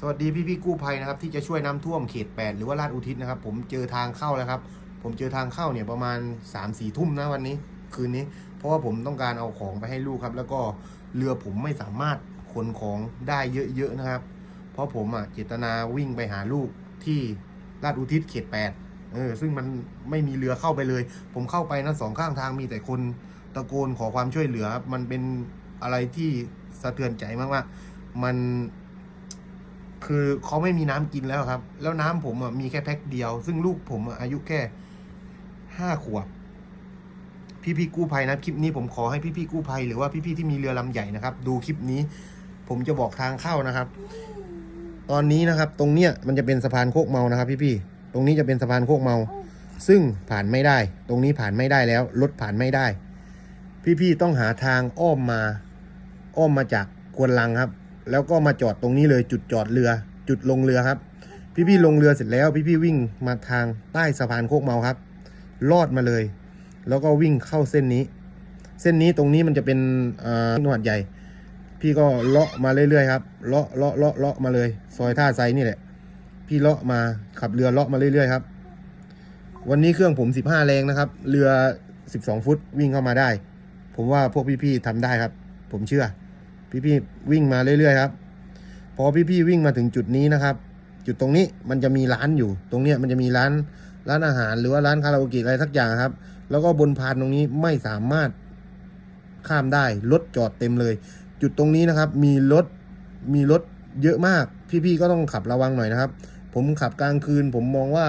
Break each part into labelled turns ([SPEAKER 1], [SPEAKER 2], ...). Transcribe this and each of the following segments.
[SPEAKER 1] สวัสดีพี่พี่กู้ภัยนะครับที่จะช่วยน้ำท่วมเขต 8 หรือว่าลาดอุทิศนะครับ ผมเจอทางเข้าแล้วครับ ผมเจอทางเข้าเนี่ยประมาณ3ามสี่ทุ่มนะวันนี้ คืนนี้ เพราะว่าผมต้องการเอาของไปให้ลูกครับ แล้วก็เรือผมไม่สามารถขนของได้เยอะๆนะครับ เพราะผมอะเจตนาวิ่งไปหาลูกที่ลาดอุทิศเขต 8 เออ ซึ่งมันไม่มีเรือเข้าไปเลย ผมเข้าไปนะสองข้างทางมีแต่คนตะโกนขอความช่วยเหลือ มันเป็นอะไรที่สะเทือนใจมากๆมัน คือเขาไม่มีน้ำกินแล้วครับ แล้วน้ำผมอะมีแค่แพ็คเดียว ซึ่งลูกผมอะอายุแค่ห้าขวบ พี่ๆกู้ภัยนะคลิปนี้ผมขอให้พี่ๆกู้ภัยหรือว่าพี่ๆที่มีเรือลำใหญ่นะครับ ดูคลิปนี้ ผมจะบอกทางเข้านะครับ ตอนนี้นะครับ ตรงเนี้ยมันจะเป็นสะพานโคกเมานะครับ พี่ๆตรงนี้จะเป็นสะพานโคกเมา ซึ่งผ่านไม่ได้ ตรงนี้ผ่านไม่ได้แล้วรถผ่านไม่ได้ พี่ๆต้องหาทางอ้อมมา อ้อมมาจากควนลังครับ แล้วก็มาจอดตรงนี้เลยจุดจอดเรือ จุดลงเรือครับ พี่ๆลงเรือเสร็จแล้วพี่ๆวิ่งมาทางใต้สะพานโคกเมาครับ ลอดมาเลย แล้วก็วิ่งเข้าเส้นนี้ เส้นนี้ตรงนี้มันจะเป็นช่อจังหวัดใหญ่ พี่ก็เลาะมาเรื่อยๆครับเลาะเลาะเลาะเลาะมาเลย ซอยท่าไซนี่แหละ พี่เลาะมาขับเรือเลาะมาเรื่อยๆครับ วันนี้เครื่องผม 15 แรงนะครับ เรือ 12 ฟุตวิ่งเข้ามาได้ ผมว่าพวกพี่ๆทำได้ครับ ผมเชื่อ พี่ๆวิ่งมาเรื่อยๆครับ พอพี่ๆวิ่งมาถึงจุดนี้นะครับ จุดตรงนี้มันจะมีร้านอยู่ ตรงเนี้ยมันจะมีร้านร้านอาหารหรือว่าร้านคาราโอเกะอะไรสักอย่างครับ แล้วก็บนพานตรงนี้ไม่สามารถข้ามได้รถจอดเต็มเลย จุดตรงนี้นะครับ มีรถมีรถเยอะมาก พี่ๆก็ต้องขับระวังหน่อยนะครับ ผมขับกลางคืน ผมมองว่า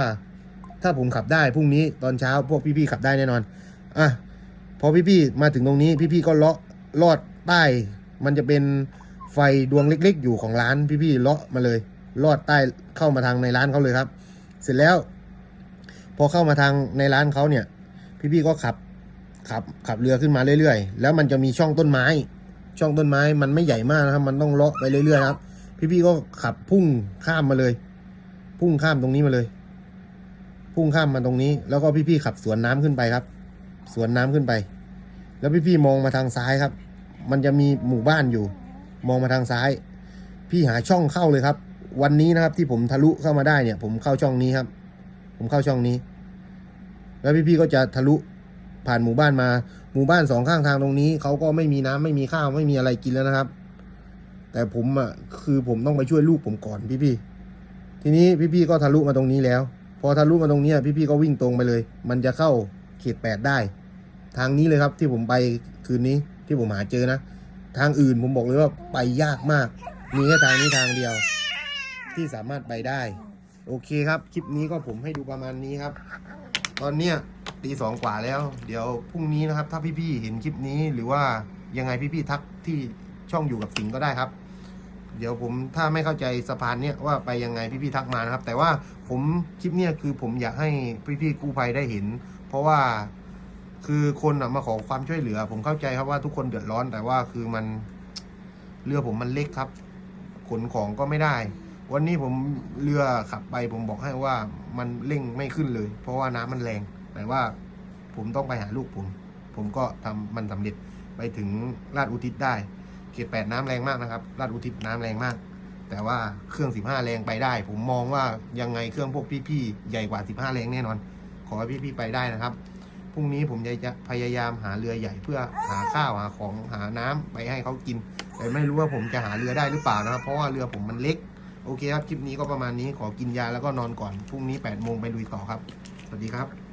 [SPEAKER 1] ถ้าผมขับได้พรุ่งนี้ตอนเช้าพวกพี่ๆขับได้แน่นอนอะพอพี่ๆมาถึงตรงนี้พี่ๆก็เลาะลอดใต้ มันจะเป็นไฟดวงเล็กๆ อยู่ของร้านพี่ๆเลาะมาเลย ลอดใต้เข้ามาทางในร้านเขาเลยครับ เสร็จแล้ว พอเข้ามาทางในร้านเขาเนี่ย พี่ๆก็ขับขับขับเรือขึ้นมาเรื่อยๆ แล้วมันจะมีช่องต้นไม้ ช่องต้นไม้มันไม่ใหญ่มากนะครับ มันต้องเลาะไปเรื่อยๆครับ พี่ๆก็ขับพุ่งข้ามมาเลย พุ่งข้ามตรงนี้มาเลย พุ่งข้ามมาตรงนี้ แล้วก็พี่ๆขับสวนน้ำขึ้นไปครับ สวนน้ำขึ้นไป แล้วพี่ๆมองมาทางซ้ายครับ มันจะมีหมู่บ้านอยู่ มองมาทางซ้าย พี่หาช่องเข้าเลยครับ วันนี้นะครับที่ผมทะลุเข้ามาได้เนี่ย ผมเข้าช่องนี้ครับ ผมเข้าช่องนี้ แล้วพี่ๆก็จะทะลุผ่านหมู่บ้านมา หมู่บ้านสองข้างทางตรงนี้เขาก็ไม่มีน้ำไม่มีข้าวไม่มีอะไรกินแล้วนะครับ แต่ผมอะคือผมต้องไปช่วยลูกผมก่อนพี่ๆทีนี้พี่ๆก็ทะลุมาตรงนี้แล้ว พอทะลุมาตรงนี้พี่ๆก็วิ่งตรงไปเลย มันจะเข้าเขตแปดได้ ทางนี้เลยครับที่ผมไปคืนนี้ ที่ผมหาเจอนะ ทางอื่นผมบอกเลยว่าไปยากมาก มีแค่ทางนี้ทางเดียว ที่สามารถไปได้ โอเคครับ คลิปนี้ก็ผมให้ดูประมาณนี้ครับ ตอนเนี้ยตีสองกว่าแล้ว เดี๋ยวพรุ่งนี้นะครับ ถ้าพี่ๆเห็นคลิปนี้หรือว่ายังไงพี่ๆทักที่ช่องอยู่กับสิงห์ก็ได้ครับ เดี๋ยวผมถ้าไม่เข้าใจสะพานเนี้ยว่าไปยังไงพี่ๆทักมานะครับ แต่ว่าผมคลิปเนี้ยคือผมอยากให้พี่ๆกู้ภัยได้เห็น เพราะว่า คือคนอะมาขอความช่วยเหลือ ผมเข้าใจครับว่าทุกคนเดือดร้อนแต่ว่าคือมันเรือผมมันเล็กครับ ขนของก็ไม่ได้ วันนี้ผมเรือขับไป ผมบอกให้ว่ามันเร่งไม่ขึ้นเลย เพราะว่าน้ำมันแรงแต่ว่าผมต้องไปหาลูกผม ผมก็ทำมันสำเร็จไปถึงลาดอุทิศได้ เขตแปดน้ำแรงมากนะครับลาดอุทิศน้ำแรงมาก แต่ว่าเครื่อง15แรงไปได้ ผมมองว่ายังไงเครื่องพวกพี่ๆใหญ่กว่า15แรงแน่นอน ขอให้พี่ๆไปได้นะครับ รุ่งนี้ผมจะพยายามหาเรือใหญ่เพื่อหาข้าวหาของหาน้ำไปให้เขากิน แต่ไม่รู้ว่าผมจะหาเรือได้หรือเปล่านะครับ เพราะว่าเรือผมมันเล็ก โอเคครับ คลิปนี้ก็ประมาณนี้ขอกินยาแล้วก็นอนก่อน พรุ่งนี้8โมงไปลุยต่อครับ สวัสดีครับ